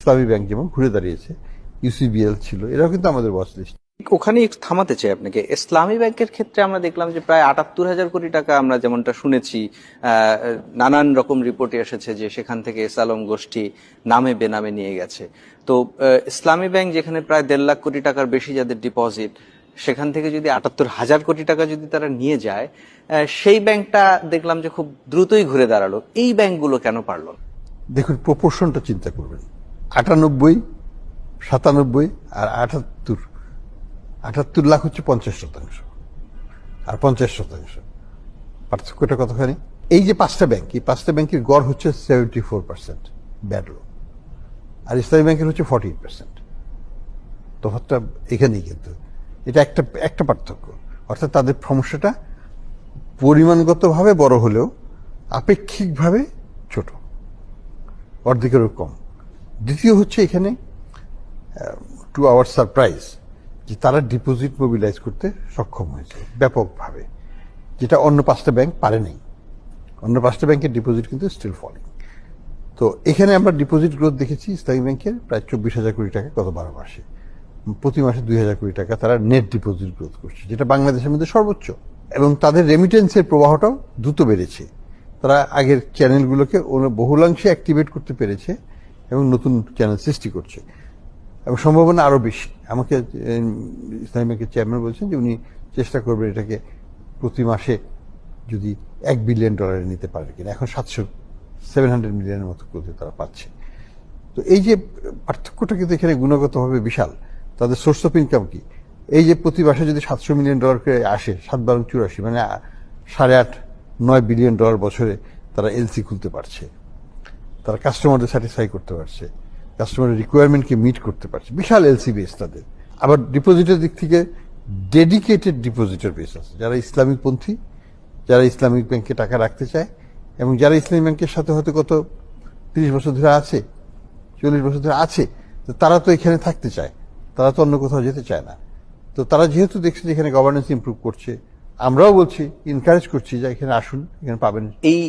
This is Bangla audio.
ইসলামী ব্যাংক যেমন ঘুরে দাঁড়িয়েছে ইউসিবিএল ছিল এরাও কিন্তু আমাদের ওয়াচ লিস্ট ওখানে থামাতে চাই আপনাকে। ইসলামী ব্যাংকের ক্ষেত্রে আমরা দেখলাম যে প্রায় আটাত্তর হাজার কোটি টাকা আমরা যেমনটা শুনেছি নানান রকম রিপোর্টে এসেছে যে সেখান থেকে এসালম গোষ্ঠী নামে বেনামে নিয়ে গেছে। তো ইসলামী ব্যাংক যেখানে প্রায় দেড় লাখ কোটি টাকার বেশি যাদের ডিপোজিট সেখান থেকে যদি আটাত্তর হাজার কোটি টাকা যদি তারা নিয়ে যায় সেই ব্যাংকটা দেখলাম যে খুব দ্রুতই ঘুরে দাঁড়াল। এই ব্যাংকগুলো কেন পারল? দেখুন প্রপোর্শনটা চিন্তা করবেন। আটানব্বই, সাতানব্বই আর আটাত্তর। আটাত্তর লাখ হচ্ছে পঞ্চাশ শতাংশ আর পঞ্চাশ শতাংশ। পার্থক্যটা কতখানি? এই যে পাঁচটা ব্যাংক এই পাঁচটা ব্যাংকের গড় হচ্ছে seventy four percent bad loan আর ইসলামী ব্যাংকের হচ্ছে ফর্টি পার্সেন্ট তফাৎটা এখানেই কিন্তু এটা একটা একটা পার্থক্য। অর্থাৎ তাদের সমস্যাটা পরিমাণগতভাবে বড় হলেও আপেক্ষিকভাবে ছোট। অর্ধেকেরও কম। দ্বিতীয় হচ্ছে এখানে টু আওয়ার সারপ্রাইজ যে তারা ডিপোজিট মোবিলাইজ করতে সক্ষম হয়েছে, ব্যাপকভাবে, যেটা অন্য পাঁচটা ব্যাংক পারে নাই। অন্য পাঁচটা ব্যাংকের ডিপোজিট কিন্তু স্টিল ফলিং তো এখানে আমরা ডিপোজিট গ্রোথ দেখেছি ইসলামী ব্যাংকের প্রায় চব্বিশ হাজার কোটি টাকা গত বারো মাসে। প্রতি মাসে দুই হাজার কোটি টাকা তারা নেট ডিপোজিট গ্রোথ করছে, যেটা বাংলাদেশের মধ্যে সর্বোচ্চ। এবং তাদের রেমিটেন্সের প্রবাহটাও দ্রুত বেড়েছে। তারা আগের চ্যানেলগুলোকে বহুলাংশে অ্যাক্টিভেট করতে পেরেছে। এবং নতুন চ্যানেল সৃষ্টি করছে। এবং সম্ভাবনা আরও বেশি। আমাকে ইসলামী ব্যাংকের চেয়ারম্যান বলছেন যে উনি চেষ্টা করবেন এটাকে প্রতি মাসে যদি এক বিলিয়ন ডলারে নিতে পারে কিনা। এখন সাতশো সেভেন হান্ড্রেড মিলিয়নের মতো করতে তারা পাচ্ছে। তো এই যে পার্থক্যটা কিন্তু এখানে গুণগতভাবে বিশাল। তাদের সোর্স অফ ইনকাম কি? এই যে প্রতি মাসে যদি সাতশো মিলিয়ন ডলার করে আসে, সাত বারো চুরাশি মানে সাড়ে আট, নয় বিলিয়ন ডলার বছরে তারা এলসি খুলতে পারছে। তারা কাস্টমারদের স্যাটিসফাই করতে পারছে কাস্টমারের রিকোয়ারমেন্টকে মিট করতে পারছে। বিশাল এলসি বেস তাদের। আবার ডিপোজিটের দিক থেকে ডেডিকেটেড ডিপোজিটের বেস আছে। যারা ইসলামিক পন্থী, যারা ইসলামিক ব্যাংকে টাকা রাখতে চায় এবং যারা ইসলামিক ব্যাংকের সাথে হয়তো কত তিরিশ বছর ধরে আছে, চল্লিশ বছর ধরে আছে, তো তারা তো এখানে থাকতে চায়। তারা তো অন্য কোথাও যেতে চায় না। তো তারা যেহেতু দেখছে যে এখানে গভর্নেন্স ইমপ্রুভ করছে, আমরাও বলছি এনকারেজ করছি যে এখানে আসুন, এখানে পাবেন। এই